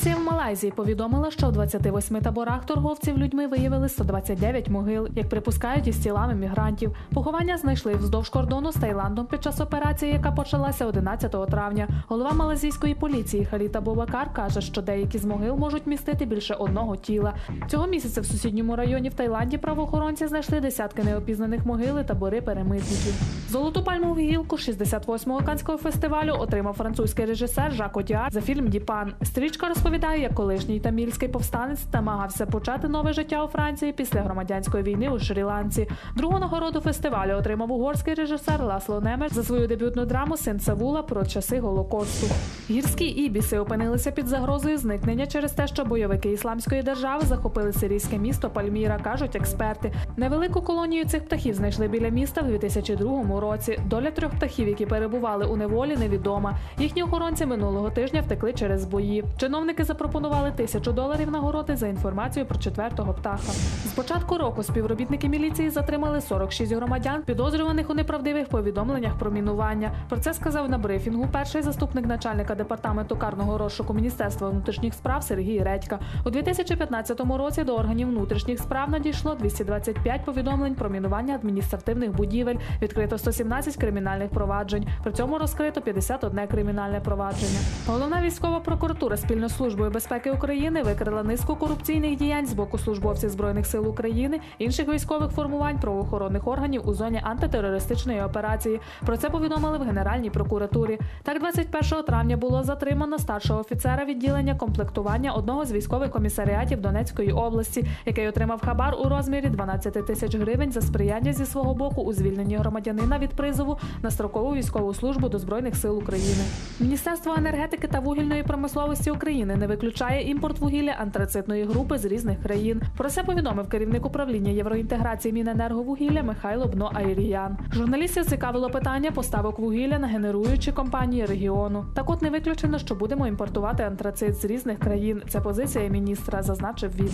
Поліція в Малайзії повідомила, що в 28 таборах торговців людьми виявили 129 могил, як припускають із тілами мігрантів. Поховання знайшли вздовж кордону з Таїландом під час операції, яка почалася 11 травня. Голова малазійської поліції Халіта Бубакар каже, що деякі з могил можуть містити більше одного тіла. Цього місяця в сусідньому районі в Таїланді правоохоронці знайшли десятки неопізнаних могил і табори перемитників. Золоту пальмову гілку 68-го канського фестивалю отримав французький режисер Жак Одіар за фільм Діпан. Стрічка розповідає, як колишній тамільський повстанець намагався почати нове життя у Франції після громадянської війни у Шрі-Ланці. Другу нагороду фестивалю отримав угорський режисер Ласло Немеш за свою дебютну драму Син Савула про часи Голокосту. Гірські ібіси опинилися під загрозою зникнення через те, що бойовики ісламської держави захопили сирійське місто Пальміра, кажуть експерти. Невелику колонію цих птахів знайшли біля міста в 2002 році. Доля трьох птахів, які перебували у неволі, невідома. Їхні охоронці минулого тижня втекли через бої. Чиновники запропонували тисячу доларів нагороди за інформацію про четвертого птаха. З початку року співробітники міліції затримали 46 громадян, підозрюваних у неправдивих повідомленнях про мінування. Про це сказав на брифінгу перший заступник начальника департаменту карного розшуку Міністерства внутрішніх справ Сергій Редька. У 2015 році до органів внутрішніх справ надійшло 225 повідомлень про мінування адміністративних будівель. Відкрито 117 кримінальних проваджень. При цьому розкрито 51 кримінальне провадження. Головна військова прокуратура спільно з службою безпеки України викрила низку корупційних діянь з боку службовців збройних сил України, інших військових формувань правоохоронних органів у зоні антитерористичної операції. Про це повідомили в Генеральній прокуратурі. Так, 21 травня було затримано старшого офіцера відділення комплектування одного з військових комісаріатів Донецької області, який отримав хабар у розмірі 12 тисяч гривень за сприяння зі свого боку у звільненні громадянина від призову на строкову військову службу до збройних сил України. Міністерство енергетики та вугільної промисловості України не виключає імпорт вугілля антрацитної групи з різних країн. Про це повідомив керівник управління євроінтеграції Міненерговугілля Михайло Бно Айріян. Журналістів цікавило питання поставок вугілля на генеруючі компанії регіону. Так от не виключено, що будемо імпортувати антрацит з різних країн. Це позиція міністра, зазначив він.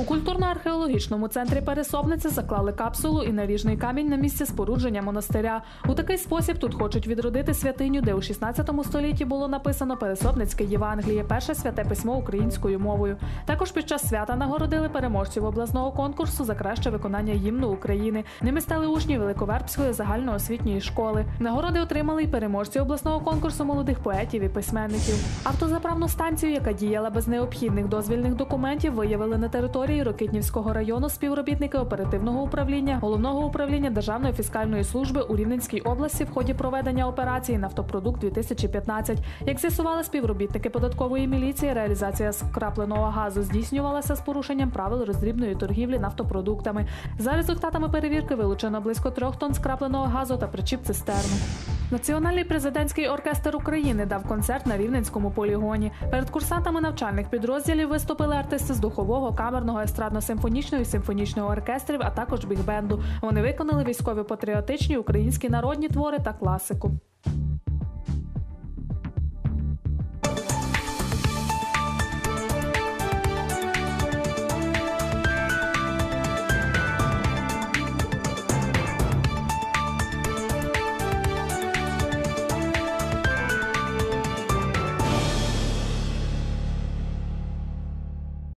У культурно-археологічному центрі Пересобниця заклали капсулу і наріжний камінь на місці спорудження монастиря. У такий спосіб тут хочуть відродити святиню, де у 16 столітті було написано Пересобницьке Євангеліє, перше святе письмо українською мовою. Також під час свята нагородили переможців обласного конкурсу за краще виконання гімну України. Ними стали учні Великовербської загальноосвітньої школи. Нагороди отримали й переможці обласного конкурсу молодих поетів і письменників. Автозаправну станцію, яка діяла без необхідних дозвільних документів, виявили на території Рокитнівського району співробітники оперативного управління головного управління Державної фіскальної служби у Рівненській області в ході проведення операції Нафтопродукт 2015 Як з'ясували співробітники податкової міліції, реалізація скрапленого газу здійснювалася з порушенням правил роздрібної торгівлі нафтопродуктами. За результатами перевірки вилучено близько трьох тонн скрапленого газу та причіп цистерну. Національний президентський оркестр України дав концерт на рівненському полігоні. Перед курсантами навчальних підрозділів виступили артисти з духового, камерного, естрадно-симфонічного і симфонічного оркестрів, а також бігбенду. Вони виконали військові патріотичні українські народні твори та класику.